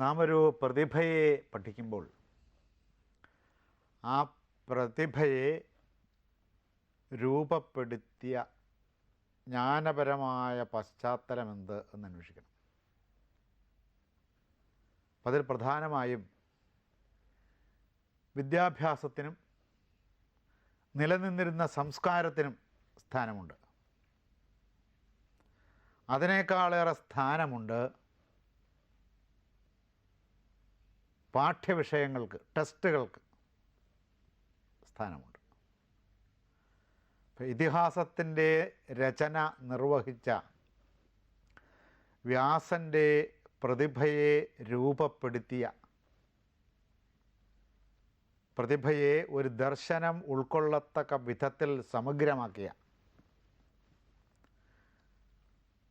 നാം ഒരു പ്രതിഭയെ പഠിക്കുമ്പോൾ ആ പ്രതിഭയെ രൂപപ്പെടുത്തിയ ജ്ഞാനപരമായ പശ്ചാത്തലം എന്ത് എന്ന് അന്വേഷിക്കണം. അപ്പം അതിൽ പ്രധാനമായും വിദ്യാഭ്യാസത്തിനും നിലനിന്നിരുന്ന സംസ്കാരത്തിനും സ്ഥാനമുണ്ട്. അതിനേക്കാളേറെ സ്ഥാനമുണ്ട് പാഠ്യവിഷയങ്ങൾക്ക് ടെസ്റ്റുകൾക്ക് സ്ഥാനമുണ്ട്. ഇതിഹാസത്തിന്റെ രചന നിർവഹിച്ച വ്യാസന്റെ പ്രതിഭയെ രൂപപ്പെടുത്തിയ പ്രതിഭയെ ഒരു ദർശനം ഉൾക്കൊള്ളത്തക്ക വിധത്തിൽ സമഗ്രമാക്കിയ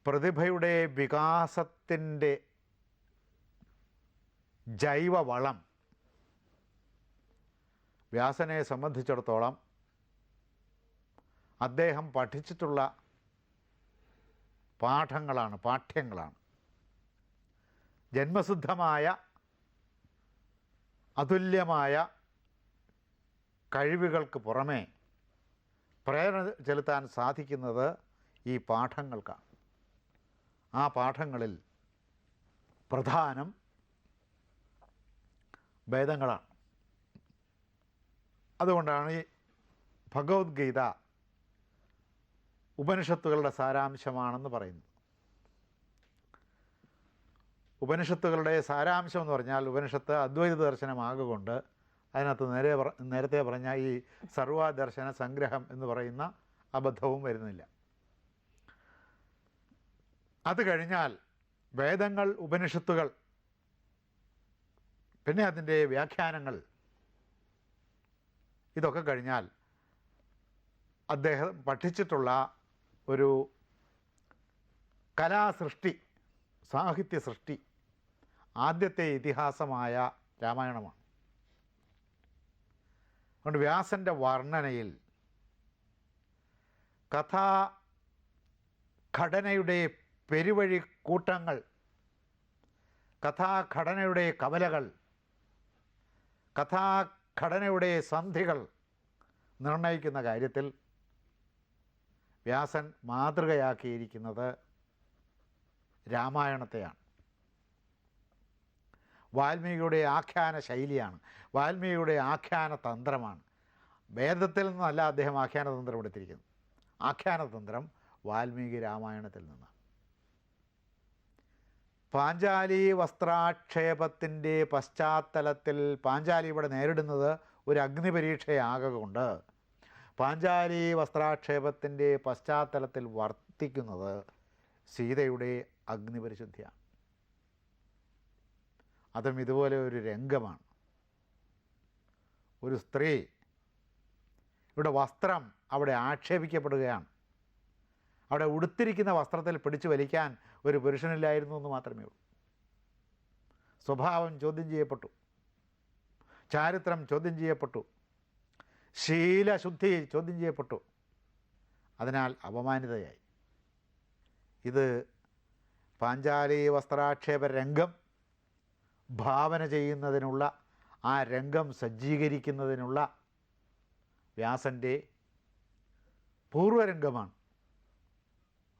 പ്രതിഭയുടെ വികാസത്തിന്റെ ജൈവവളം. വ്യാസനെ സംബന്ധിച്ചിടത്തോളം അദ്ദേഹം പഠിച്ചിട്ടുള്ള പാഠങ്ങളാണ് പാഠ്യങ്ങളാണ്. ജന്മസിദ്ധമായ അതുല്യമായ കഴിവുകൾക്ക് പുറമേ പ്രേരണ ചെലുത്താൻ സാധിക്കുന്നത് ഈ പാഠങ്ങൾക്കാണ്. ആ പാഠങ്ങളിൽ പ്രധാനം വേദങ്ങളാണ് അതുകൊണ്ടാണ് ഈ ഭഗവത്ഗീത ഉപനിഷത്തുകളുടെ സാരാംശമാണെന്ന് പറയുന്നത്. ഉപനിഷത്തുകളുടെ സാരാംശം എന്ന് പറഞ്ഞാൽ ഉപനിഷത്ത് അദ്വൈത ദർശനമാകൊണ്ട് അതിനകത്ത് നേരെ നേരത്തെ പറഞ്ഞ ഈ സർവദർശന സംഗ്രഹം എന്ന് പറയുന്ന അബദ്ധവും വരുന്നില്ല. അത് കഴിഞ്ഞാൽ വേദങ്ങൾ ഉപനിഷത്തുകൾ പിന്നെ അതിന്റെ വ്യാഖ്യാനങ്ങൾ. ഇതൊക്കെ കഴിഞ്ഞാൽ അദ്ദേഹം പഠിച്ചിട്ടുള്ള ഒരു കലാസൃഷ്ടി സാഹിത്യ സൃഷ്ടി ആദ്യത്തെ ഇതിഹാസമായ രാമായണമാണ്. അതുകൊണ്ട് വ്യാസന്റെ വർണനയിൽ കഥാ ഘടനയുടെ പെരുവഴി കൂട്ടങ്ങൾ കഥാഘടനയുടെ കവലകൾ കഥാഘടനയുടെ സന്ധികൾ നിർണയിക്കുന്ന കാര്യത്തിൽ വ്യാസൻ മാതൃകയാക്കിയിരിക്കുന്നത് രാമായണത്തെയാണ്. വാൽമീകിയുടെ ആഖ്യാന ശൈലിയാണ്. വാൽമീകിയുടെ ആഖ്യാന തന്ത്രമാണ്. വേദത്തിൽ നിന്നല്ല അദ്ദേഹം ആഖ്യാന തന്ത്രം എടുത്തിരിക്കുന്നത്. ആഖ്യാന തന്ത്രം വാൽമീകി രാമായണത്തിൽ നിന്നാണ്. പാഞ്ചാലി വസ്ത്രാക്ഷേപത്തിന്റെ പശ്ചാത്തലത്തിൽ പാഞ്ചാലി ഇവിടെ നേരിടുന്നത് ഒരു അഗ്നിപരീക്ഷയാകൊണ്ട് പാഞ്ചാലി വസ്ത്രാക്ഷേപത്തിന്റെ പശ്ചാത്തലത്തിൽ വർത്തിക്കുന്നത് സീതയുടെ അഗ്നിപരിശുദ്ധിയാണ്. അതും ഇതുപോലെ ഒരു രംഗമാണ്. ഒരു സ്ത്രീ ഇവിടെ വസ്ത്രം അവിടെ ആക്ഷേപിക്കപ്പെടുകയാണ്. അവിടെ ഉടുത്തിരിക്കുന്ന വസ്ത്രത്തിൽ പിടിച്ചു വലിക്കാൻ ഒരു പുരുഷനില്ലായിരുന്നു എന്ന് മാത്രമേ ഉള്ളൂ. സ്വഭാവം ചോദ്യം ചെയ്യപ്പെട്ടു. ചാരിത്രം ചോദ്യം ചെയ്യപ്പെട്ടു. ശീലശുദ്ധി ചോദ്യം ചെയ്യപ്പെട്ടു. അതിനാൽ അപമാനിതയായി. ഇത് പാഞ്ചാലി വസ്ത്രാക്ഷേപ രംഗം ഭാവന ചെയ്യുന്നതിനുള്ള ആ രംഗം സജ്ജീകരിക്കുന്നതിനുള്ള വ്യാസന്റെ പൂർവരംഗമാണ്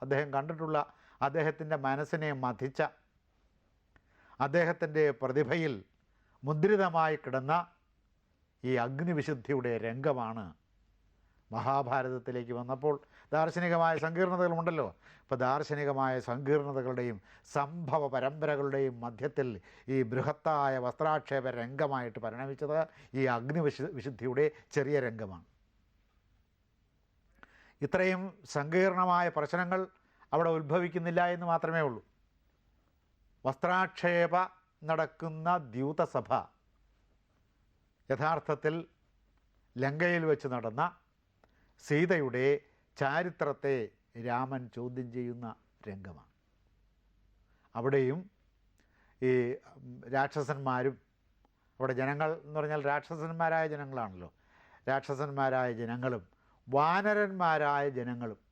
അദ്ദേഹം കണ്ടിട്ടുള്ള അദ്ദേഹത്തിന്റെ മനസ്സിനെ മഥിച്ച അദ്ദേഹത്തിന്റെ പ്രതിഭയിൽ മുദ്രിതമായി കിടന്ന ഈ അഗ്നിവിശുദ്ധിയുടെ രംഗമാണ് മഹാഭാരതത്തിലേക്ക് വന്നപ്പോൾ ദാർശനികമായ സങ്കീർണതകളുണ്ടല്ലോ. ഇപ്പോൾ ദാർശനികമായ സങ്കീർണതകളുടെയും സംഭവ പരമ്പരകളുടെയും മധ്യത്തിൽ ഈ ബൃഹത്തായ വസ്ത്രാക്ഷേപ രംഗമായിട്ട് പരിണമിച്ചത് ഈ അഗ്നിവിശു വിശുദ്ധിയുടെ ചെറിയ രംഗമാണ്. ഇത്രയും സങ്കീർണമായ പ്രശ്നങ്ങൾ അവിടെ ഉത്ഭവിക്കുന്നില്ല എന്ന് മാത്രമേ ഉള്ളൂ. വസ്ത്രാക്ഷേപ നടക്കുന്ന ദ്യൂതസഭ യഥാർത്ഥത്തിൽ ലങ്കയിൽ വെച്ച് നടന്ന സീതയുടെ ചാരിത്രത്തെ രാമൻ ചോദ്യം ചെയ്യുന്ന രംഗമാണ്. അവിടെയും ഈ രാക്ഷസന്മാരും അവിടെ ജനങ്ങൾ എന്ന് പറഞ്ഞാൽ രാക്ഷസന്മാരായ ജനങ്ങളാണല്ലോ. രാക്ഷസന്മാരായ ജനങ്ങളും വാനരന്മാരായ ജനങ്ങളും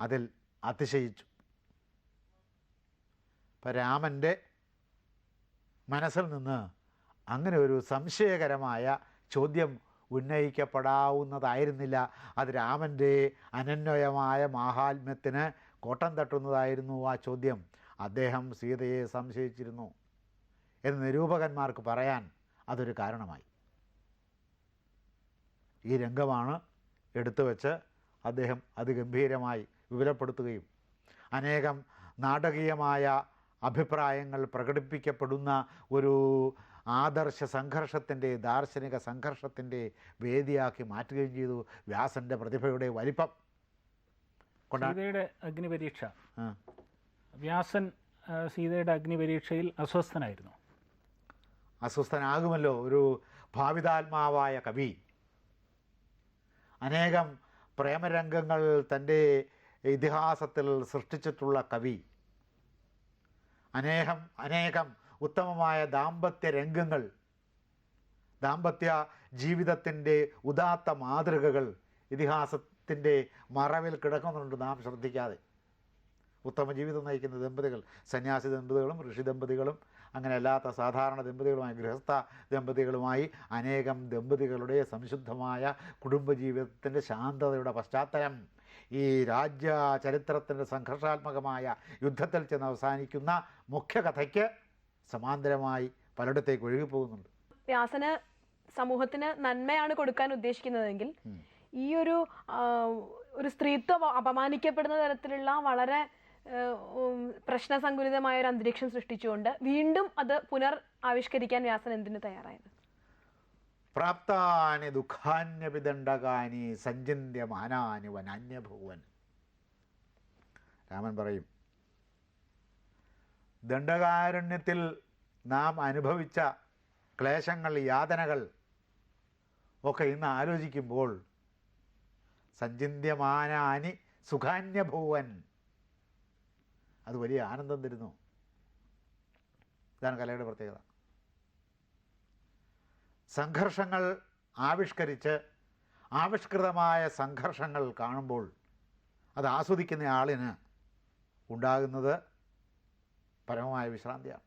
അതിൽ അതിശയിച്ചു. അപ്പം രാമന്റെ മനസ്സിൽ നിന്ന് അങ്ങനെ ഒരു സംശയകരമായ ചോദ്യം ഉന്നയിക്കപ്പെടാവുന്നതായിരുന്നില്ല. അത് രാമന്റെ അനന്വയമായ മാഹാത്മ്യത്തിന് കോട്ടം തട്ടുന്നതായിരുന്നു ആ ചോദ്യം. അദ്ദേഹം സീതയെ സംശയിച്ചിരുന്നു എന്ന് നിരൂപകന്മാർക്ക് പറയാൻ അതൊരു കാരണമായി. ഈ രംഗമാണ് എടുത്തു വെച്ച് അദ്ദേഹം അതിഗംഭീരമായി വിപുലപ്പെടുത്തുകയും അനേകം നാടകീയമായ അഭിപ്രായങ്ങൾ പ്രകടിപ്പിക്കപ്പെടുന്ന ഒരു ആദർശ സംഘർഷത്തിന്റെ ദാർശനിക സംഘർഷത്തിന്റെ വേദിയാക്കി മാറ്റുകയും ചെയ്തു വ്യാസന്റെ പ്രതിഭയുടെ വലിപ്പം. സീതയുടെ അഗ്നിപരീക്ഷ. വ്യാസൻ സീതയുടെ അഗ്നിപരീക്ഷയിൽ അസ്വസ്ഥനായിരുന്നു. അസ്വസ്ഥനാകുമല്ലോ ഒരു ഭാവിതാത്മാവായ കവി. അനേകം പ്രേമരംഗങ്ങൾ തന്റെ ഇതിഹാസത്തിൽ സൃഷ്ടിച്ചിട്ടുള്ള കവി. അനേകം അനേകം ഉത്തമമായ ദാമ്പത്യ രംഗങ്ങൾ ദാമ്പത്യ ജീവിതത്തിന്റെ ഉദാത്ത മാതൃകകൾ ഇതിഹാസത്തിന്റെ മറവിൽ കിടക്കുന്നുണ്ട് നാം ശ്രദ്ധിക്കാതെ. ഉത്തമ ജീവിതം നയിക്കുന്ന ദമ്പതികൾ സന്യാസി ദമ്പതികളും ഋഷി ദമ്പതികളും അങ്ങനെ അല്ലാത്ത സാധാരണ ദമ്പതികളുമായി ഗൃഹസ്ഥ ദമ്പതികളുമായി അനേകം ദമ്പതികളുടെ സംശുദ്ധമായ കുടുംബജീവിതത്തിന്റെ ശാന്തതയുടെ പശ്ചാത്തലം ഈ രാജ്യ ചരിത്രത്തിന്റെ സംഘർഷാത്മകമായ യുദ്ധത്തിൽ ചെന്ന് അവസാനിക്കുന്ന മുഖ്യകഥയ്ക്ക് സമാന്തരമായി പലയിടത്തേക്ക് ഒഴുകിപ്പോകുന്നുണ്ട്. വ്യാസന് സമൂഹത്തിന് നന്മയാണ് കൊടുക്കാൻ ഉദ്ദേശിക്കുന്നതെങ്കിൽ ഈ ഒരു ഒരു സ്ത്രീത്വം അപമാനിക്കപ്പെടുന്ന തരത്തിലുള്ള വളരെ പ്രശ്നസങ്കുലിതമായ ഒരു അന്തരീക്ഷം സൃഷ്ടിച്ചുകൊണ്ട് വീണ്ടും അത് പുനർ ആവിഷ്കരിക്കാൻ വ്യാസൻ എന്തിനു തയ്യാറായത്? പ്രാപ്താനി ദുഃഖാന്യപിദണ്ഡകാനി സഞ്ചിന്യമാനാനി അന്യഭുവൻ രാമൻ പറയും ദണ്ഡകാരണ്യത്തിൽ നാം അനുഭവിച്ച ക്ലേശങ്ങൾ യാതനകൾ ഒക്കെ ഇന്ന് ആലോചിക്കുമ്പോൾ സഞ്ചിന്യമാനാനി സുഖാന്യഭൂവൻ അത് വലിയ ആനന്ദം തരുന്നു. ഇതാണ് കലയുടെ പ്രത്യേകത. സംഘർഷങ്ങൾ ആവിഷ്കരിച്ച് ആവിഷ്കൃതമായ സംഘർഷങ്ങൾ കാണുമ്പോൾ അത് ആസ്വദിക്കുന്ന ആളിന് ഉണ്ടാകുന്നത് പരമമായ വിശ്രാന്തിയാണ്.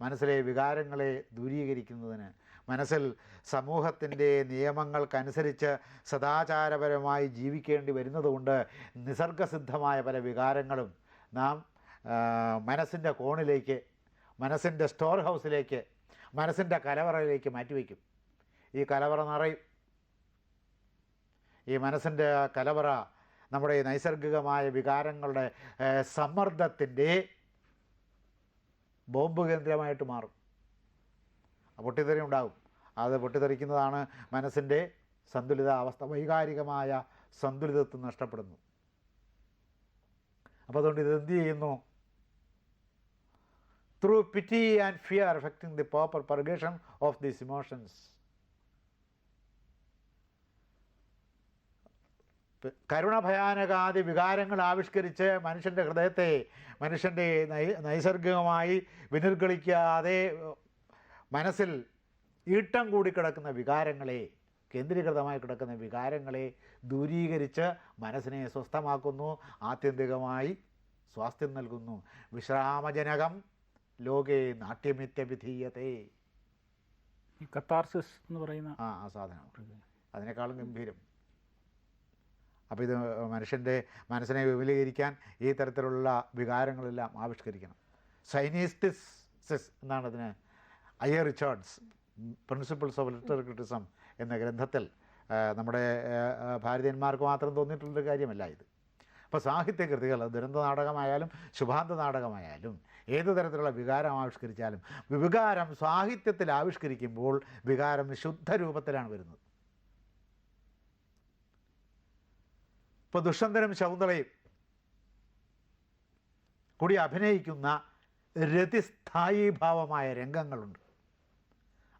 മനസ്സിലെ വികാരങ്ങളെ ദൂരീകരിക്കുന്നതിന് മനസ്സിൽ സമൂഹത്തിന്റെ നിയമങ്ങൾക്കനുസരിച്ച് സദാചാരപരമായി ജീവിക്കേണ്ടി വരുന്നതുകൊണ്ട് നിസർഗസിദ്ധമായ പല വികാരങ്ങളും നാം മനസ്സിന്റെ കോണിലേക്ക് മനസ്സിന്റെ സ്റ്റോർ ഹൗസിലേക്ക് മനസ്സിന്റെ കലവറയിലേക്ക് മാറ്റിവെക്കും. ഈ കലവറ നിറയും. ഈ മനസ്സിന്റെ കലവറ നമ്മുടെ ഈ നൈസർഗികമായ വികാരങ്ങളുടെ സമ്മർദ്ദത്തിന്റെ ബോംബ് കേന്ദ്രമായിട്ട് മാറും. പൊട്ടിത്തെറി ഉണ്ടാകും. അത് പൊട്ടിത്തെറിക്കുന്നതാണ് മനസ്സിന്റെ സന്തുലിതാവസ്ഥ വൈകാരികമായ സന്തുലിതത്വം നഷ്ടപ്പെടുന്നു. അപ്പോൾ അതുകൊണ്ട് ഇത് എന്ത് ചെയ്യുന്നു? Through pity and fear effecting the proper purgation of these emotions കരുണഭയാനകാദി വികാരങ്ങൾ ആവിഷ്കരിച്ച് മനുഷ്യന്റെ ഹൃദയത്തെ മനുഷ്യന്റെ നൈസർഗികമായി വിനിർഗളിക്കാതെ മനസ്സിൽ ഈട്ടം കൂടി കിടക്കുന്ന വികാരങ്ങളെ കേന്ദ്രീകൃതമായി കിടക്കുന്ന വികാരങ്ങളെ ദൂരീകരിച്ച് മനസ്സിനെ സ്വസ്ഥമാക്കുന്നു ആത്യന്തികമായി സ്വാസ്ഥ്യം നൽകുന്നു. വിശ്രാമജനകം ലോകേ നാട്യമിത്യവിധീയത്തെ ഈ കത്താർസിസ് എന്ന് പറയുന്ന ആ ആ സാധനം അതിനേക്കാളും ഗംഭീരം. അപ്പോൾ ഇത് മനുഷ്യന്റെ മനസ്സിനെ വിപുലീകരിക്കാൻ ഈ തരത്തിലുള്ള വികാരങ്ങളെല്ലാം ആവിഷ്കരിക്കണം. സൈനിസ്റ്റിസിസ് എന്നാണ് അതിന് I A Richards principles of literary criticism എന്ന ഗ്രന്ഥത്തിൽ നമ്മുടെ ഭാരതീയന്മാർക്ക് മാത്രം തോന്നിയിട്ടുള്ളൊരു കാര്യമല്ല ഇത്. അപ്പോൾ സാഹിത്യകൃതികൾ ദുരന്ത നാടകമായാലും ശുഭാന്ത നാടകമായാലും ഏത് തരത്തിലുള്ള വികാരം ആവിഷ്കരിച്ചാലും വികാരം സാഹിത്യത്തിൽ ആവിഷ്കരിക്കുമ്പോൾ വികാരം ശുദ്ധ രൂപത്തിലാണ് വരുന്നത്. ഇപ്പോൾ ദുഷ്യന്തനും ശകുന്തളയും കൂടി അഭിനയിക്കുന്ന രതിസ്ഥായി ഭാവമായ രംഗങ്ങളുണ്ട്.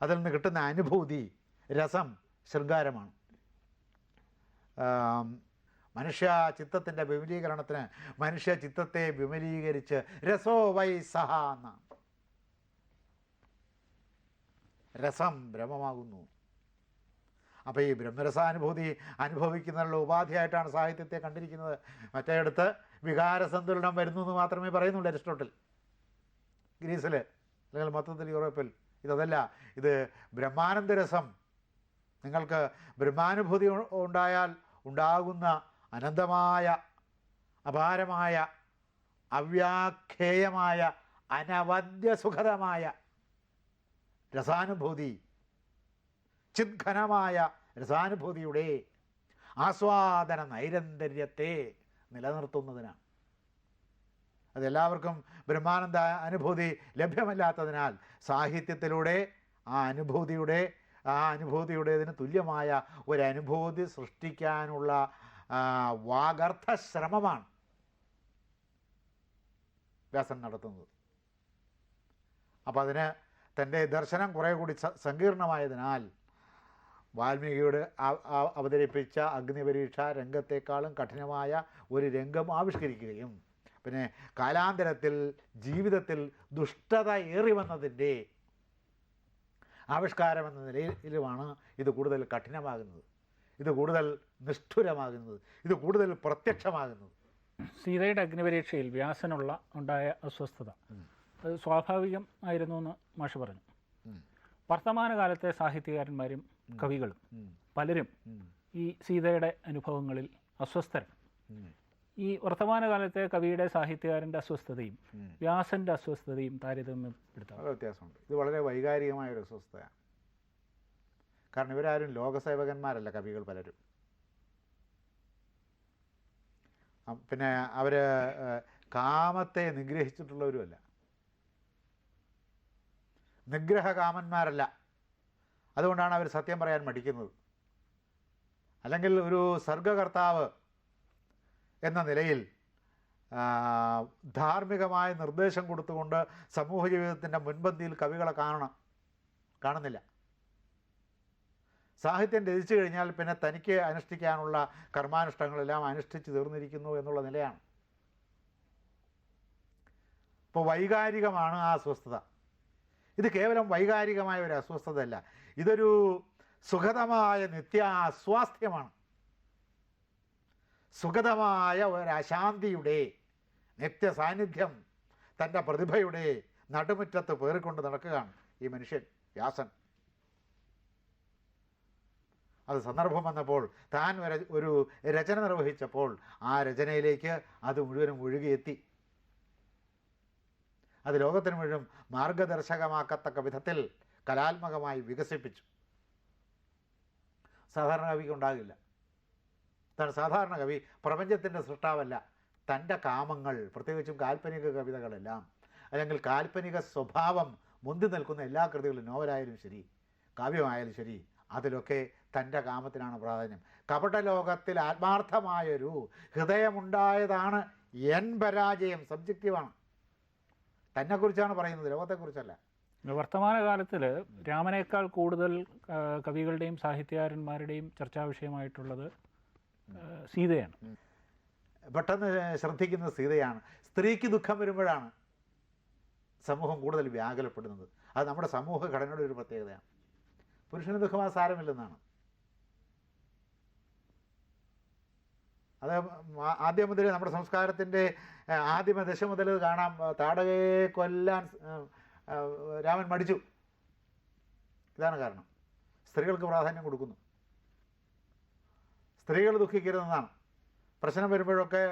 അതിൽ നിന്ന് കിട്ടുന്ന അനുഭൂതി രസം ശൃംഗാരമാണ്. മനുഷ്യ ചിത്തത്തിന്റെ വിപുലീകരണത്തിന് മനുഷ്യ ചിത്തത്തെ വിപുലീകരിച്ച് രസോ വൈ സഹ എന്നാണ് രസം ബ്രഹ്മമാകുന്നു. അപ്പോൾ ഈ ബ്രഹ്മരസാനുഭൂതി അനുഭവിക്കുന്നതിനുള്ള ഉപാധിയായിട്ടാണ് സാഹിത്യത്തെ കണ്ടിരിക്കുന്നത്. മറ്റേടത്ത് വികാരസന്തുലനം വരുന്നു എന്ന് മാത്രമേ പറയുന്നുള്ളൂ അരിസ്റ്റോട്ടിൽ. ഗ്രീസിൽ അല്ലെങ്കിൽ മൊത്തത്തിൽ യൂറോപ്പിൽ. ഇതല്ല ഇത് ബ്രഹ്മാനന്ദരസം. നിങ്ങൾക്ക് ബ്രഹ്മാനുഭൂതി ഉണ്ടായാൽ ഉണ്ടാകുന്ന അനന്തമായ അപാരമായ അവ്യാഖ്യേയമായ അനവദ്യസുഖതമായ രസാനുഭൂതി ചിദ്ഘനമായ രസാനുഭൂതിയുടെ ആസ്വാദന നൈരന്തര്യത്തെ നിലനിർത്തുന്നതിനാണ്. അതെല്ലാവർക്കും ബ്രഹ്മാനന്ദ അനുഭൂതി ലഭ്യമല്ലാത്തതിനാൽ സാഹിത്യത്തിലൂടെ ആ അനുഭൂതിയുടെ ആ അനുഭൂതിയുടേതിന് തുല്യമായ ഒരനുഭൂതി സൃഷ്ടിക്കാനുള്ള വാഗർത്ഥ ശ്രമമാണ് വ്യാസൻ നടത്തുന്നത്. അപ്പോൾ അതിന് തന്റെ ദർശനം കുറേ കൂടി സങ്കീർണമായതിനാൽ വാൽമീകിയുടെ അവതരിപ്പിച്ച അഗ്നിപരീക്ഷ രംഗത്തെക്കാളും കഠിനമായ ഒരു രംഗം ആവിഷ്കരിക്കുകയും പിന്നെ കാലാന്തരത്തിൽ ജീവിതത്തിൽ ദുഷ്ടത ഏറി വന്നതിന്റെ ആവിഷ്കാരം എന്ന നിലയിലുമാണ് ഇത് കൂടുതൽ കഠിനമാകുന്നത്. ഇത് കൂടുതൽ നിഷ്ഠുരമാകുന്നത് ഇത് കൂടുതൽ പ്രത്യക്ഷമാകുന്നത്. സീതയുടെ അഗ്നിപരീക്ഷയിൽ വ്യാസനുള്ള ഉണ്ടായ അസ്വസ്ഥത. അത് സ്വാഭാവികം ആയിരുന്നു എന്ന് മാഷ് പറഞ്ഞു. വർത്തമാനകാലത്തെ സാഹിത്യകാരന്മാരും കവികളും പലരും ഈ സീതയുടെ അനുഭവങ്ങളിൽ അസ്വസ്ഥരാണ്. ഈ വർത്തമാനകാലത്തെ കവിയുടെ സാഹിത്യകാരന്റെ അസ്വസ്ഥതയും വ്യാസന്റെ വ്യാസന്റെ അസ്വസ്ഥതയും താരതമ്യപ്പെടുത്താം. വ്യത്യാസമുണ്ട്. ഇത് വളരെ വൈകാരികമായ ഒരു അസ്വസ്ഥതയാണ്. കാരണം ഇവരാരും ലോകസേവകന്മാരല്ല കവികൾ പലരും. പിന്നെ അവർ കാമത്തെ നിഗ്രഹിച്ചിട്ടുള്ളവരുമല്ല. നിഗ്രഹകാമന്മാരല്ല. അതുകൊണ്ടാണ് അവർ സത്യം പറയാൻ മടിക്കുന്നത്. അല്ലെങ്കിൽ ഒരു സർഗകർത്താവ് എന്ന നിലയിൽ ധാർമ്മികമായ നിർദ്ദേശം കൊടുത്തുകൊണ്ട് സമൂഹ ജീവിതത്തിന്റെ മുൻപന്തിയിൽ കവികളെ കാണണം കാണുന്നില്ല. സാഹിത്യം രചിച്ചു കഴിഞ്ഞാൽ പിന്നെ തനിക്ക് അനുഷ്ഠിക്കാനുള്ള കർമാനുഷ്ഠങ്ങളെല്ലാം അനുഷ്ഠിച്ച് തീർന്നിരിക്കുന്നു എന്നുള്ള നിലയാണ്. ഇപ്പോൾ വൈകാരികമാണ് ആ അസ്വസ്ഥത. ഇത് കേവലം വൈകാരികമായ ഒരു അസ്വസ്ഥതയല്ല. ഇതൊരു സുഖതമായ നിത്യ അസ്വാസ്ഥ്യമാണ്. സുഖതമായ ഒരശാന്തിയുടെ നിത്യ സാന്നിധ്യം തന്റെ പ്രതിഭയുടെ നടുമുറ്റത്ത് പേറിക്കൊണ്ട് നടക്കുകയാണ് ഈ മനുഷ്യൻ വ്യാസൻ. അത് സന്ദർഭം വന്നപ്പോൾ താൻ ഒരു രചന നിർവഹിച്ചപ്പോൾ ആ രചനയിലേക്ക് അത് മുഴുവനും ഒഴുകിയെത്തി. അത് ലോകത്തിന് മുഴുവൻ മാർഗദർശകമാക്കത്തക്ക വിധത്തിൽ കലാത്മകമായി വികസിപ്പിച്ചു. സാധാരണ കവിക്ക് ഉണ്ടാകില്ല. എന്താണ് സാധാരണ കവി പ്രപഞ്ചത്തിന്റെ സൃഷ്ടാവല്ല. തന്റെ കാമങ്ങൾ പ്രത്യേകിച്ചും കാൽപ്പനിക കവിതകളെല്ലാം അല്ലെങ്കിൽ കാൽപ്പനിക സ്വഭാവം മുന്തി നിൽക്കുന്ന എല്ലാ കൃതികളും നോവലായാലും ശരി കാവ്യമായാലും ശരി അതിലൊക്കെ തന്റെ കാമത്തിനാണ് പ്രാധാന്യം. കപടലോകത്തിൽ ആത്മാർത്ഥമായൊരു ഹൃദയമുണ്ടായതാണ് എൻ പരാജയം. സബ്ജക്റ്റീവാണ് തന്നെക്കുറിച്ചാണ് പറയുന്നത് ലോകത്തെക്കുറിച്ചല്ല. വർത്തമാനകാലത്തിൽ രാമനേക്കാൾ കൂടുതൽ കവികളുടെയും സാഹിത്യകാരന്മാരുടെയും ചർച്ചാ വിഷയമായിട്ടുള്ളത് സീതയാണ്. പെട്ടെന്ന് ശ്രദ്ധിക്കുന്നത് സീതയാണ്. സ്ത്രീക്ക് ദുഃഖം വരുമ്പോഴാണ് സമൂഹം കൂടുതൽ വ്യാകുലപ്പെടുന്നത്. അത് നമ്മുടെ സമൂഹ ഘടനയുടെ ഒരു പ്രത്യേകതയാണ്. പുരുഷന് ദുഃഖം ആ സാരമില്ലെന്നാണ്. അത് ആദ്യം മുതൽ നമ്മുടെ സംസ്കാരത്തിന്റെ ആദിമ ദശ മുതൽ കാണാം. താടകയെ കൊല്ലാൻ രാമൻ മടിച്ചു. ഇതാണ് കാരണം. സ്ത്രീകൾക്ക് പ്രാധാന്യം കൊടുക്കുന്നു. സ്ത്രീകൾ ദുഃഖിക്കരുതെന്നാണ് പ്രശ്നം വരുമ്പോഴൊക്കെ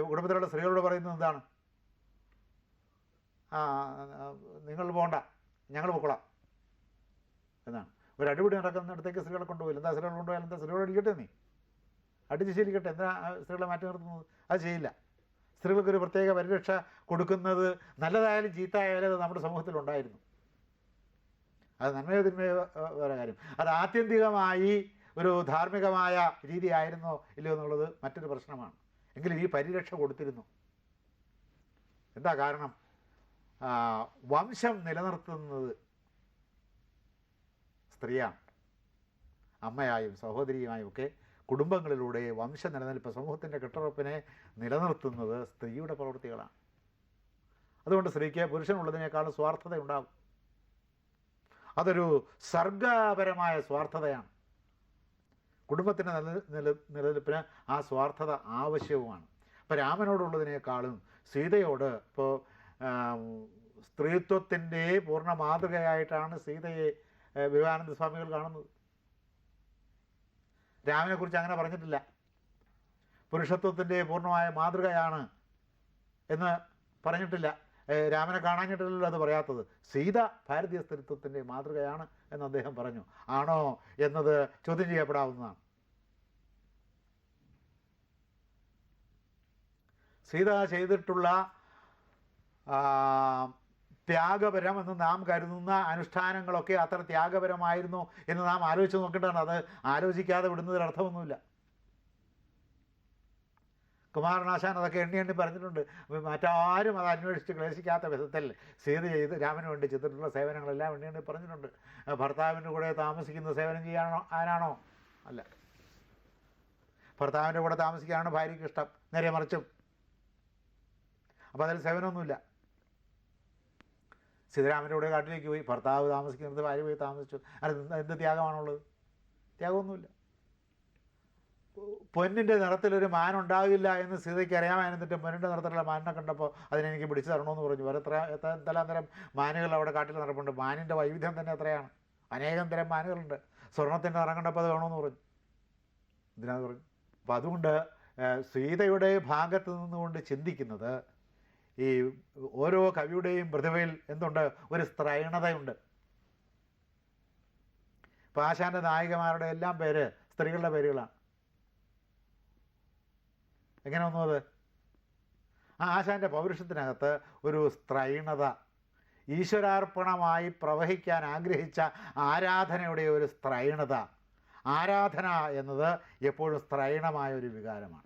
കുടുംബത്തിലുള്ള സ്ത്രീകളോട് പറയുന്നത് എന്താണ്? നിങ്ങൾ പോകണ്ട ഞങ്ങൾ പൊക്കോളാം. എന്നാണ്. ഒരു അടിപിടി നടക്കുന്നിടത്തേക്ക് സ്ത്രീകളെ കൊണ്ടുപോയില്ല. എന്താ സ്ത്രീകളെ കൊണ്ടുപോയാൽ എന്താ സ്ത്രീകളെ ഇരിക്കട്ടെ നീ? അടിച്ച് ശീലിക്കട്ടെ. എന്താ സ്ത്രീകളെ മാറ്റി നിർത്തുന്നത്? അത് ചെയ്യില്ല. സ്ത്രീകൾക്കൊരു പ്രത്യേക പരിരക്ഷ കൊടുക്കുന്നത് നല്ലതായാലും ചീത്തയായാലും അത് നമ്മുടെ സമൂഹത്തിലുണ്ടായിരുന്നു. അത് നന്മയോ തിന്മയോ വേറെ കാര്യം. അത് ആത്യന്തികമായി ഒരു ധാർമ്മികമായ രീതിയായിരുന്നോ ഇല്ലയോ എന്നുള്ളത് മറ്റൊരു പ്രശ്നമാണ്. എങ്കിലും ഈ പരിരക്ഷ കൊടുത്തിരുന്നു. എന്താ കാരണം? വംശം നിലനിർത്തുന്നത് സ്ത്രീയാണ്. അമ്മയായും സഹോദരിയുമായും ഒക്കെ കുടുംബങ്ങളിലൂടെ വംശ നിലനിൽപ്പ് സമൂഹത്തിന്റെ കെട്ടുറപ്പിനെ നിലനിർത്തുന്നത് സ്ത്രീയുടെ പ്രവൃത്തികളാണ്. അതുകൊണ്ട് സ്ത്രീക്ക് പുരുഷനുള്ളതിനേക്കാളും സ്വാർത്ഥത ഉണ്ടാകും അതൊരു സർഗപരമായ സ്വാർത്ഥതയാണ്. കുടുംബത്തിന്റെ നില നില നിലനിൽപ്പിന് ആ സ്വാർത്ഥത ആവശ്യവുമാണ്. അപ്പോൾ രാമനോടുള്ളതിനേക്കാളും സീതയോട് ഇപ്പോൾ സ്ത്രീത്വത്തിന്റെ പൂർണ മാതൃകയായിട്ടാണ് സീതയെ വിവേകാനന്ദ സ്വാമികൾ കാണുന്നത്. രാമനെക്കുറിച്ച് അങ്ങനെ പറഞ്ഞിട്ടില്ല. പുരുഷത്വത്തിന്റെ പൂർണമായ മാതൃകയാണ് എന്ന് പറഞ്ഞിട്ടില്ല. രാമനെ കാണാഞ്ഞിട്ടില്ലല്ലോ അത് പറയാത്തത്. സീത ഭാരതീയ സ്ത്രീത്വത്തിന്റെ മാതൃകയാണ് എന്ന് അദ്ദേഹം പറഞ്ഞു. ആണോ എന്നത് ചോദ്യം ചെയ്യപ്പെടാവുന്നതാണ്. സീത ചെയ്തിട്ടുള്ള ത്യാഗപരം എന്ന് നാം കരുതുന്ന അനുഷ്ഠാനങ്ങളൊക്കെ അത്ര ത്യാഗപരമായിരുന്നു എന്ന് നാം ആലോചിച്ച് നോക്കേണ്ടതാണ്. അത് ആലോചിക്കാതെ വിടുന്നതിൽ അർത്ഥമൊന്നുമില്ല. കുമാരനാശാൻ അതൊക്കെ എണ്ണി എണ്ണി പറഞ്ഞിട്ടുണ്ട്. മറ്റാരും അത് അന്വേഷിച്ച് ക്ലേശിക്കാത്ത വിധത്തിൽ സീത ചെയ്ത് രാമന് വേണ്ടി ചെയ്തിട്ടുള്ള സേവനങ്ങളെല്ലാം എണ്ണി എണ്ണി പറഞ്ഞിട്ടുണ്ട്. ഭർത്താവിന്റെ കൂടെ താമസിക്കുന്ന സേവനം ചെയ്യാനോ ആരാണോ? അല്ല. ഭർത്താവിന്റെ കൂടെ താമസിക്കാനാണ് ഭാര്യയ്ക്ക് ഇഷ്ടം. നേരെ മറിച്ചും. അപ്പോൾ അതിൽ സേവനമൊന്നുമില്ല. സീതാരാമന്റെ കൂടെ കാട്ടിലേക്ക് പോയി. ഭർത്താവ് താമസിക്കുന്നത് ഭാര്യ പോയി താമസിച്ചു. അത് എന്ത് ത്യാഗമാണുള്ളത്? ത്യാഗമൊന്നുമില്ല. പൊന്നിന്റെ നിറത്തിലൊരു മാൻ ഉണ്ടാകില്ല എന്ന് സീതയ്ക്ക് അറിയാമായിരുന്നിട്ട് പൊന്നിന്റെ നിറത്തിലുള്ള മാനിനെ കണ്ടപ്പോൾ അതിനെനിക്ക് പിടിച്ചു തരണമെന്ന് പറഞ്ഞു. വേറെ എത്ര എത്ര തരം മാനുകൾ അവിടെ കാട്ടിൽ നടപ്പുണ്ട്? മാനിന്റെ വൈവിധ്യം തന്നെ എത്രയാണ്? അനേകം തരം മാനുകളുണ്ട്. സ്വർണത്തിന്റെ നിറം കണ്ടപ്പോൾ അത് വേണമെന്ന് പറഞ്ഞു. ഇതിനകത്ത് പറഞ്ഞു. അപ്പം അതുകൊണ്ട് സീതയുടെ ഭാഗത്ത് നിന്നുകൊണ്ട് ചിന്തിക്കുന്നത് ഈ ഓരോ കവിയുടെയും പ്രതിഭയിൽ എന്തുണ്ട്? ഒരു സ്ത്രൈണതയുണ്ട്. ഇപ്പം ആശാന്റെ നായികമാരുടെ എല്ലാം പേര് സ്ത്രീകളുടെ പേരുകളാണ്. എങ്ങനെ വന്നു അത്? ആ ആശാന്റെ പൗരുഷത്തിനകത്ത് ഒരു സ്ത്രൈണത ഈശ്വരാർപ്പണമായി പ്രവഹിക്കാൻ ആഗ്രഹിച്ച ആരാധനയുടെ ഒരു സ്ത്രൈണത. ആരാധന എന്നത് എപ്പോഴും സ്ത്രൈണമായ ഒരു വികാരമാണ്.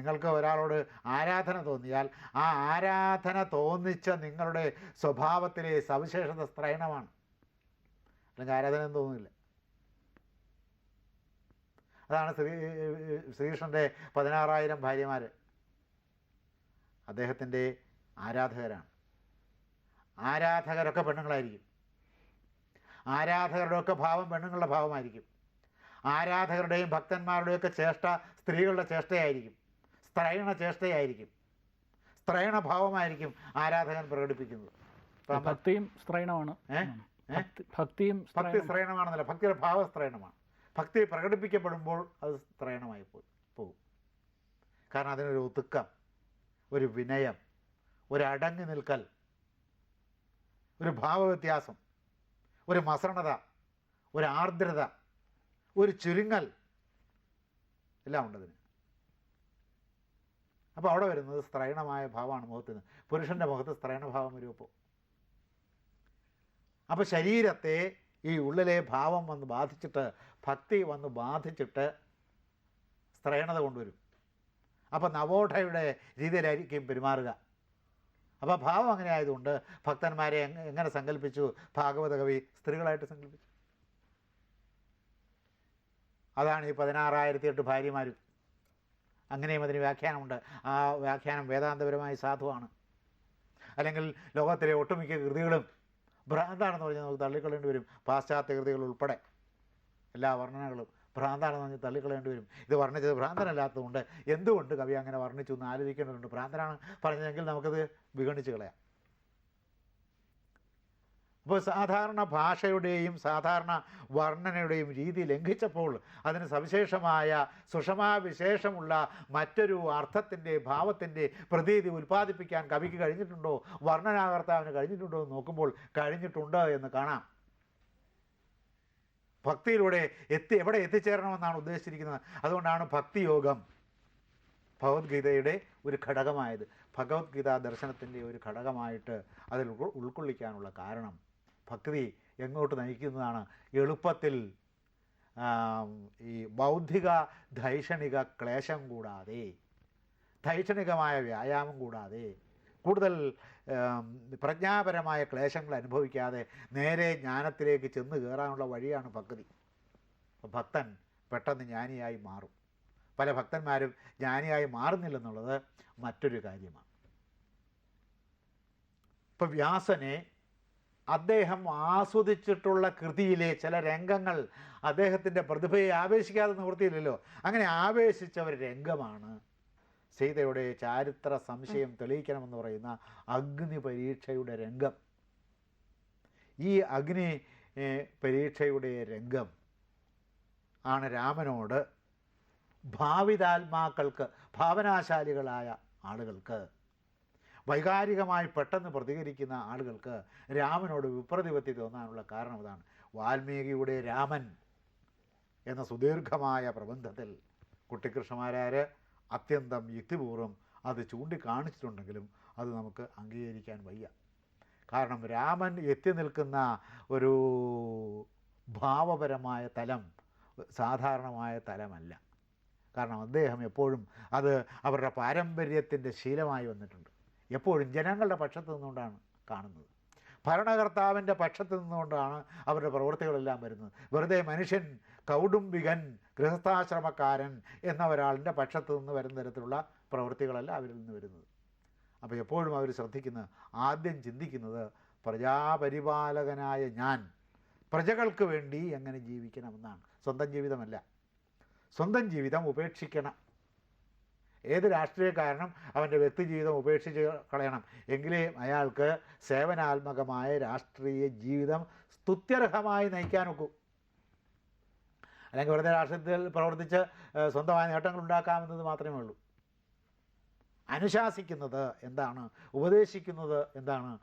നിങ്ങൾക്ക് ഒരാളോട് ആരാധന തോന്നിയാൽ ആ ആരാധന തോന്നിച്ച നിങ്ങളുടെ സ്വഭാവത്തിലെ സവിശേഷത സ്ത്രൈണമാണ് അല്ലെങ്കിൽ ആരാധന എന്ന് തോന്നുന്നില്ല. അതാണ് ശ്രീ ശ്രീകൃഷ്ണന്റെ പതിനാറായിരം ഭാര്യമാർ അദ്ദേഹത്തിന്റെ ആരാധകരാണ്. ആരാധകരൊക്കെ പെണ്ണുങ്ങളായിരിക്കും. ആരാധകരുടെയൊക്കെ ഭാവം പെണ്ണുങ്ങളുടെ ഭാവമായിരിക്കും. ആരാധകരുടെയും ഭക്തന്മാരുടെയൊക്കെ ചേഷ്ട സ്ത്രീകളുടെ ചേഷ്ടയായിരിക്കും. സ്ത്രൈണ ചേഷ്ടയായിരിക്കും സ്ത്രൈണ ഭാവമായിരിക്കും ആരാധകൻ പ്രകടിപ്പിക്കുന്നത് ഭക്തിയും സ്ത്രൈണമാണ് ഭക്തിയും ഭക്തി സ്ത്രൈണം സ്ത്രൈണമാണെന്നല്ല ഭക്തിയുടെ ഭാവ സ്ത്രൈണമാണ് ഭക്തി പ്രകടിപ്പിക്കപ്പെടുമ്പോൾ അത് സ്ത്രൈണമായി പോയി പോകും. കാരണം അതിനൊരു ഒതുക്കം ഒരു വിനയം ഒരു അടങ്ങി നിൽക്കൽ ഒരു ഭാവവ്യത്യാസം ഒരു മസണത ഒരു ആർദ്രത ഒരു ചുരുങ്ങൽ എല്ലാം ഉണ്ടതിന്. അപ്പോൾ അവിടെ വരുന്നത് സ്ത്രൈണമായ ഭാവമാണ് മുഖത്തിന് പുരുഷന്റെ മുഖത്ത് സ്ത്രൈണഭാവം വരും അപ്പോൾ അപ്പോൾ ശരീരത്തെ ഈ ഉള്ളിലെ ഭാവം വന്ന് ബാധിച്ചിട്ട് ഭക്തി വന്ന് ബാധിച്ചിട്ട് സ്ത്രൈണത കൊണ്ടുവരും. അപ്പോൾ നവോഠയുടെ രീതിയിലായിരിക്കും പെരുമാറുക. അപ്പോൾ ഭാവം അങ്ങനെ ആയതുകൊണ്ട് ഭക്തന്മാരെ എങ്ങനെ സങ്കല്പിച്ചു? ഭാഗവത കവി സ്ത്രീകളായിട്ട് സങ്കല്പിച്ചു. അതാണ് ഈ പതിനാറായിരത്തി എട്ട് ഭാര്യമാരും. അങ്ങനെയും അതിന് വ്യാഖ്യാനമുണ്ട്. ആ വ്യാഖ്യാനം വേദാന്തപരമായി സാധുവാണ്. അല്ലെങ്കിൽ ലോകത്തിലെ ഒട്ടുമിക്ക കൃതികളും ഭ്രാന്താണെന്ന് പറഞ്ഞാൽ നമുക്ക് തള്ളിക്കളേണ്ടി വരും. പാശ്ചാത്യ കൃതികൾ ഉൾപ്പെടെ എല്ലാ വർണനകളും ഭ്രാന്താണെന്ന് പറഞ്ഞ് തള്ളിക്കളയേണ്ടി വരും. ഇത് വർണിച്ചത് ഭ്രാന്തനല്ലാത്തതുകൊണ്ട് എന്തുകൊണ്ട് കവി അങ്ങനെ വർണിച്ചു എന്ന് ആലോചിക്കേണ്ടതുണ്ട്? ഭ്രാന്തനാണ് പറഞ്ഞതെങ്കിൽ നമുക്കത് വിഗണിച്ച് കളയാം. അപ്പോൾ സാധാരണ ഭാഷയുടെയും സാധാരണ വർണനയുടെയും രീതി ലംഘിച്ചപ്പോൾ അതിന് സവിശേഷമായ സുഷമാവിശേഷമുള്ള മറ്റൊരു അർത്ഥത്തിന്റെ ഭാവത്തിന്റെ പ്രതീതി ഉൽപ്പാദിപ്പിക്കാൻ കവിക്ക് കഴിഞ്ഞിട്ടുണ്ടോ? വർണനാകർത്താവിന് കഴിഞ്ഞിട്ടുണ്ടോ എന്ന് നോക്കുമ്പോൾ കഴിഞ്ഞിട്ടുണ്ട് എന്ന് കാണാം. ഭക്തിയിലൂടെ എത്തി എവിടെ എത്തിച്ചേരണമെന്നാണ് ഉദ്ദേശിച്ചിരിക്കുന്നത്? അതുകൊണ്ടാണ് ഭക്തിയോഗം ഭഗവത്ഗീതയുടെ ഒരു ഘടകമായത്. ഭഗവത്ഗീത ദർശനത്തിന്റെ ഒരു ഘടകമായിട്ട് അതിൽ ഉൾക്കൊള്ളിക്കാനുള്ള കാരണം. ഭക്തി എങ്ങോട്ട് നയിക്കുന്നതാണ്? എളുപ്പത്തിൽ ഈ ബൗദ്ധിക ധൈഷണിക ക്ലേശം കൂടാതെ ധൈഷണികമായ വ്യായാമം കൂടാതെ കൂടുതൽ പ്രജ്ഞാപരമായ ക്ലേശങ്ങൾ അനുഭവിക്കാതെ നേരെ ജ്ഞാനത്തിലേക്ക് ചെന്ന് കയറാനുള്ള വഴിയാണ് ഭക്തി. ഭക്തൻ പെട്ടെന്ന് ജ്ഞാനിയായി മാറും. പല ഭക്തന്മാരും ജ്ഞാനിയായി മാറുന്നില്ലെന്നുള്ളത് മറ്റൊരു കാര്യമാണ്. ഇപ്പം വ്യാസനെ അദ്ദേഹം ആസ്വദിച്ചിട്ടുള്ള കൃതിയിലെ ചില രംഗങ്ങൾ അദ്ദേഹത്തിന്റെ പ്രതിഭയെ ആവേശിക്കാതെ നിവൃത്തിയില്ലല്ലോ. അങ്ങനെ ആവേശിച്ച ഒരു രംഗമാണ്. സീതയുടെ ചാരിത്ര സംശയം തെളിയിക്കണമെന്ന് പറയുന്ന അഗ്നി പരീക്ഷയുടെ രംഗം. ഈ അഗ്നി പരീക്ഷയുടെ രംഗം ആണ് രാമനോട് ഭാവിതാത്മാക്കൾക്ക് ഭാവനാശാലികളായ ആളുകൾക്ക് വൈകാരികമായി പെട്ടെന്ന് പ്രതികരിക്കുന്ന ആളുകൾക്ക് രാമനോട് വിപ്രതിപത്തി തോന്നാനുള്ള കാരണം ഇതാണ്. വാൽമീകിയുടെ രാമൻ എന്ന സുദീർഘമായ പ്രബന്ധത്തിൽ കുട്ടിക്കൃഷ്ണമാരാർ അത്യന്തം യുക്തിപൂർവം അത് ചൂണ്ടിക്കാണിച്ചിട്ടുണ്ടെങ്കിലും അത് നമുക്ക് അംഗീകരിക്കാൻ വയ്യ. കാരണം രാമൻ എത്തി നിൽക്കുന്ന ഒരു ഭാവപരമായ തലം സാധാരണമായ തലമല്ല. കാരണം അദ്ദേഹം എപ്പോഴും അത് അവരുടെ പാരമ്പര്യത്തിന്റെ ശീലമായി വന്നിട്ടുണ്ട്. എപ്പോഴും ജനങ്ങളുടെ പക്ഷത്ത് നിന്നുകൊണ്ടാണ് കാണുന്നത്. ഭരണകർത്താവിന്റെ പക്ഷത്ത് നിന്നുകൊണ്ടാണ് അവരുടെ പ്രവൃത്തികളെല്ലാം വരുന്നത്. വെറുതെ മനുഷ്യൻ കൗടുംബികൻ ഗൃഹസ്ഥാശ്രമക്കാരൻ എന്ന ഒരാളിന്റെ പക്ഷത്ത് നിന്ന് വരുന്ന തരത്തിലുള്ള പ്രവൃത്തികളല്ല അവരിൽ നിന്ന് വരുന്നത്. അപ്പോൾ എപ്പോഴും അവർ ശ്രദ്ധിക്കുന്ന ആദ്യം ചിന്തിക്കുന്നത് പ്രജാപരിപാലകനായ ഞാൻ പ്രജകൾക്ക് വേണ്ടി എങ്ങനെ ജീവിക്കണമെന്നാണ്. സ്വന്തം ജീവിതമല്ല. സ്വന്തം ജീവിതം ഉപേക്ഷിക്കണം. ഏത് രാഷ്ട്രീയക്കാരനും അവന്റെ വ്യക്തി ജീവിതം ഉപേക്ഷിച്ച് കളയണം. എങ്കിലേ അയാൾക്ക് സേവനാത്മകമായ രാഷ്ട്രീയ ജീവിതം സ്തുത്യർഹമായി നയിക്കാൻ ഒക്കൂ. അല്ലെങ്കിൽ വെറുതെ രാഷ്ട്രീയത്തിൽ പ്രവർത്തിച്ച് സ്വന്തമായ നേട്ടങ്ങൾ ഉണ്ടാക്കാമെന്നത് മാത്രമേ ഉള്ളൂ. അനുശാസിക്കുന്നത് എന്താണ്? ഉപദേശിക്കുന്നത് എന്താണ്?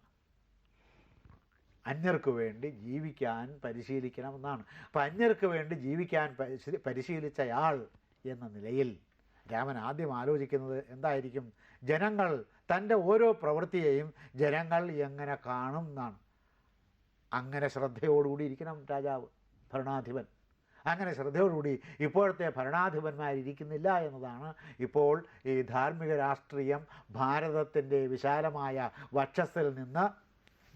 അന്യർക്ക് വേണ്ടി ജീവിക്കാൻ പരിശീലിക്കണം എന്നാണ്. അപ്പം അന്യർക്ക് വേണ്ടി ജീവിക്കാൻ പരിശീ- പരിശീലിച്ചയാൾ എന്ന നിലയിൽ രാമൻ ആദ്യം ആലോചിക്കുന്നത് എന്തായിരിക്കും? ജനങ്ങൾ തന്റെ ഓരോ പ്രവൃത്തിയെയും ജനങ്ങൾ എങ്ങനെ കാണും എന്നാണ്. അങ്ങനെ ശ്രദ്ധയോടുകൂടി ഇരിക്കണം രാജാവ് ഭരണാധിപൻ. അങ്ങനെ ശ്രദ്ധയോടുകൂടി ഇപ്പോഴത്തെ ഭരണാധിപന്മാരിയ്ക്കുന്നില്ല എന്നതാണ് ഇപ്പോൾ ഈ ധാർമ്മിക രാഷ്ട്രീയം ഭാരതത്തിന്റെ വിശാലമായ വക്ഷസ്സിൽ നിന്ന്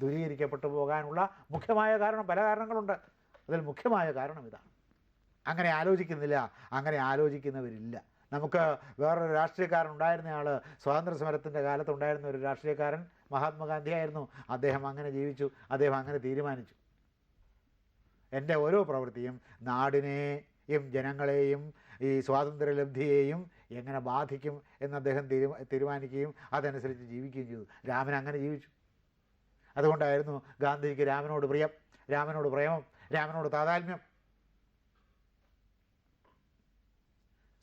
ദൂരീകരിക്കപ്പെട്ടു പോകാനുള്ള മുഖ്യമായ കാരണം പല കാരണങ്ങളുണ്ട്. അതിൽ മുഖ്യമായ കാരണം ഇതാണ്. അങ്ങനെ ആലോചിക്കുന്നില്ല അങ്ങനെ ആലോചിക്കുന്നവരില്ല. നമുക്ക് വേറൊരു രാഷ്ട്രീയക്കാരൻ ഉണ്ടായിരുന്ന ആൾ സ്വാതന്ത്ര്യ സമരത്തിന്റെ കാലത്തുണ്ടായിരുന്ന ഒരു രാഷ്ട്രീയക്കാരൻ മഹാത്മാഗാന്ധിയായിരുന്നു. അദ്ദേഹം അങ്ങനെ ജീവിച്ചു. അദ്ദേഹം അങ്ങനെ തീരുമാനിച്ചു. എന്റെ ഓരോ പ്രവൃത്തിയും നാടിനെയും ജനങ്ങളെയും ഈ സ്വാതന്ത്ര്യലബ്ധിയെയും എങ്ങനെ ബാധിക്കും എന്ന് അദ്ദേഹം തീരുമാ തീരുമാനിക്കുകയും അതനുസരിച്ച് ജീവിക്കുകയും ചെയ്തു. രാമൻ അങ്ങനെ ജീവിച്ചു. അതുകൊണ്ടായിരുന്നു ഗാന്ധിജിക്ക് രാമനോട് പ്രിയം രാമനോട് പ്രേമം രാമനോട് താതാത്മ്യം.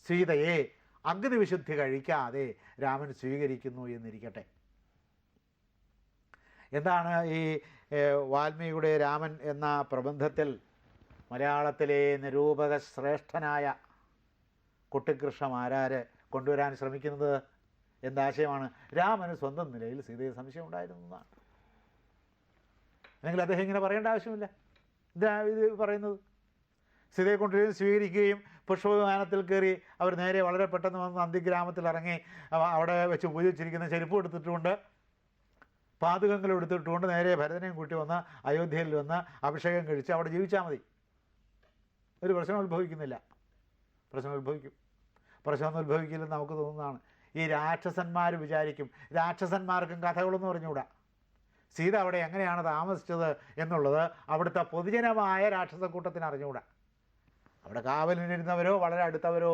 സീതയെ അഗ്നിവിശുദ്ധി കഴിക്കാതെ രാമൻ സ്വീകരിക്കുന്നു എന്നിരിക്കട്ടെ. എന്താണ് ഈ വാൽമീകിയുടെ രാമൻ എന്ന പ്രബന്ധത്തിൽ മലയാളത്തിലെ നിരൂപക ശ്രേഷ്ഠനായ കുട്ടിക്കൃഷ്ണമാരാര് കൊണ്ടുവരാൻ ശ്രമിക്കുന്നത് എന്താശയമാണ് രാമന് സ്വന്തം നിലയിൽ സീതയെ സംശയം ഉണ്ടായിരുന്നതാണ് അല്ലെങ്കിൽ അദ്ദേഹം ഇങ്ങനെ പറയേണ്ട ആവശ്യമില്ല. ഇതാ ഇത് പറയുന്നത്? സീതയെ കൊണ്ടുവരികയും സ്വീകരിക്കുകയും പുഷ്പവിമാനത്തിൽ കയറി അവർ നേരെ വളരെ പെട്ടെന്ന് വന്ന് നന്ദിഗ്രാമത്തിൽ ഇറങ്ങി അവിടെ വെച്ച് പൂജിച്ചിരിക്കുന്ന ചെരുപ്പ് എടുത്തിട്ടുമുണ്ട് പാതുകങ്ങൾ എടുത്തിട്ടുകൊണ്ട് നേരെ ഭരതനെയും കൂട്ടി വന്ന് അയോധ്യയിൽ വന്ന് അഭിഷേകം കഴിച്ച് അവിടെ ജീവിച്ചാൽ മതി. ഒരു പ്രശ്നം ഉത്ഭവിക്കുന്നില്ല. പ്രശ്നം ഉത്ഭവിക്കും. പ്രശ്നം ഉത്ഭവിക്കില്ലെന്ന് നമുക്ക് തോന്നുന്നതാണ്. ഈ രാക്ഷസന്മാർ വിചാരിക്കും. രാക്ഷസന്മാർക്കും കഥകളൊന്നും പറഞ്ഞുകൂടാ സീത അവിടെ എങ്ങനെയാണ് താമസിച്ചത് എന്നുള്ളത് അവിടുത്തെ പൊതുജനമായ രാക്ഷസക്കൂട്ടത്തിന് അറിഞ്ഞുകൂടാ. അവിടെ കാവലിനിരുന്നവരോ വളരെ അടുത്തവരോ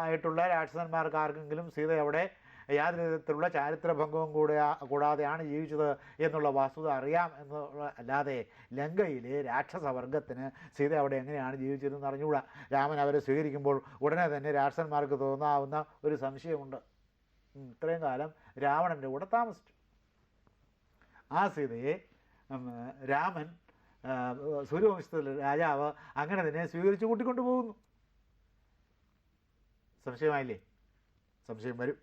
ആയിട്ടുള്ള രാക്ഷസന്മാർക്ക് ആർക്കെങ്കിലും സീത അവിടെ യാതൊരു വിധത്തിലുള്ള ചാരിത്രഭംഗവും കൂടെ കൂടാതെയാണ് ജീവിച്ചത് എന്നുള്ള വസ്തുത അറിയാം എന്നുള്ള അല്ലാതെ ലങ്കയിലെ രാക്ഷസവർഗത്തിന് സീത അവിടെ എങ്ങനെയാണ് ജീവിച്ചതെന്ന് അറിഞ്ഞുകൂടാ. രാമൻ അവരെ സ്വീകരിക്കുമ്പോൾ ഉടനെ തന്നെ രാക്ഷസന്മാർക്ക് തോന്നാവുന്ന ഒരു സംശയമുണ്ട്. ഇത്രയും കാലം രാവണന്റെ കൂടെ താമസിച്ചു. ആ സീതയെ രാമൻ സൂര്യവംശത്തിലെ രാജാവ് അങ്ങനെ തന്നെ സ്വീകരിച്ച് കൂട്ടിക്കൊണ്ടു പോകുന്നു. സംശയമായില്ലേ? സംശയം വരും.